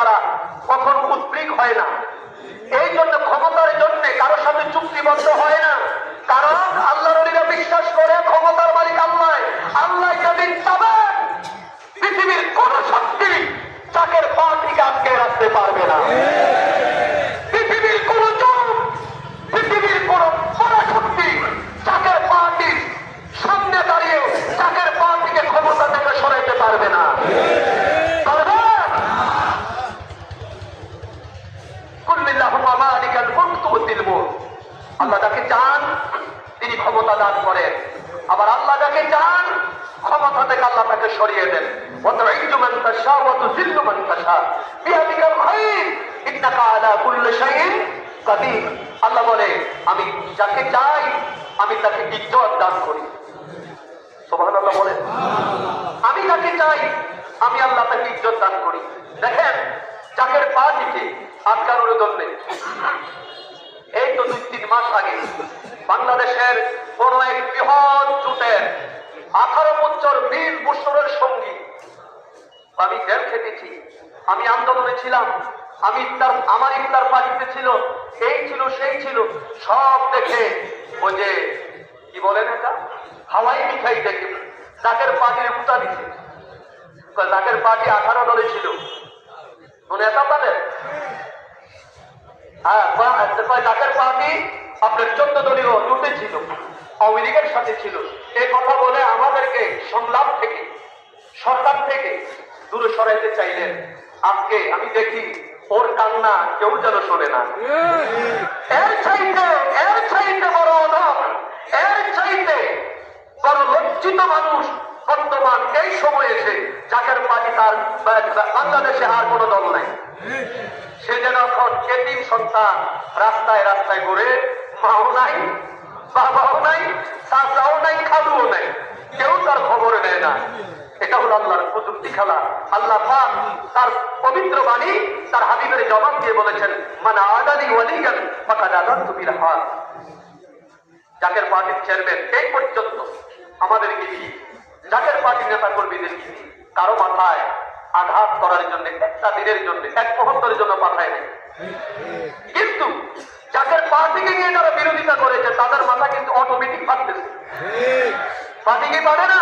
তারা কখন উদ্বিগ হয় না। এই জন্য ক্ষমতার জন্য কারও সাথে চুক্তিবদ্ধ হয় না। কারণ আল্লাহ নবীরা বিশ্বাস করে ক্ষমতার মালিক আল্লাহ। আল্লাহ যেদিন পৃথিবীর কোন শক্তি চাকের পাটিকে আটকে রাখতে পারবে না পৃথিবীর কোন যুগ পৃথিবীর কোন পরাশক্তি চাকের পাটির সামনে দাঁড়িয়ে চাকের পাটিকে ক্ষমতা থেকে সরাইতে পারবে না পারবে? কুল্লিল্লাহুম্মা মালিকাল মুলক তুতিল মুলক আল্লাহ যাকে চান তিনি ক্ষমতা দান করেন আবার আল্লাহ যাকে চান ক্ষমতা থেকে আল্লাহ তাকে সরিয়ে দেন وتعز من تشاء وتذل من تشاء بيدك الخير انك على كل شيء قدير আল্লাহ বলে আমি যাকে চাই আমি তাকে ইজ্জত দান করি সুবহানাল্লাহ বলে আমি যাকে চাই আমি আল্লাহ তাকে ইজ্জত দান করি দেখেন চাকের পা দিকে আটকানোর জন্য এই তো দুই তিন মাস আগে বাংলাদেশের কোন এক বৃহৎ জুটের আঠারো বছরের সঙ্গী। আমি জেল খেটেছি, আমি আন্দোলনে ছিলাম, আমি ইফতার, আমার ইফতার পার্টিতে ছিল এই ছিল, সেই ছিল, সব দেখে ওই যে, কি বলেন এটা? হাওয়াই মিঠাই দেখে জাকের পার্টির উঠা দিছে। জাকের পার্টি আঠারো দলে ছিল। মনে এটা তাদের হ্যাঁ কয় জাকের পার্টি আপনার চোদ্দ দলীয় জুটে ছিল আওয়ামী লীগের সাথে ছিল। এই কথা বলে আমাদেরকে সংলাপ থেকে দূরে সরাইতে চাইলেন। আজকে আমি দেখি ওর কান্না কেউ যেন শোনে না। এর চাইতে এর চাইতে বড় অধম, এর চাইতে বড় লজ্জিত মানুষ বর্তমান এই সময় এসে জাকের পার্টি তার বাংলাদেশে আর কোনো দল নাই। সে যেন এখন এতিম সন্তান রাস্তায় রাস্তায় ঘুরে মাও নাই, বাবাও নাই, চাচাও নাই, খালুও নাই, কেউ তার খবর নেয় না। এটা হলো আল্লাহর প্রযুক্তি খেলা। আল্লাহ পাক তার পবিত্র বাণী তার হাবিবের জবাব দিয়ে বলেছেন মানে আদানি ওয়ালিগান ফাকাদ আদান্তু বিল হাত জাকের পার্টির চেয়ারম্যান এই পর্যন্ত আমাদের গিয়ে জাকের পার্টির নেতা কর্মীদের গিয়ে কারও মাথায় আঘাত করার জন্য একটা দিনের জন্য এক মুহূর্তের জন্য পাঠায় নেই। কিন্তু যাদের পার্টিকে নিয়ে যারা বিরোধিতা করেছে তাদের মাথা কিন্তু অটোমেটিক ফাটতেছে পার্টিকে পারে না।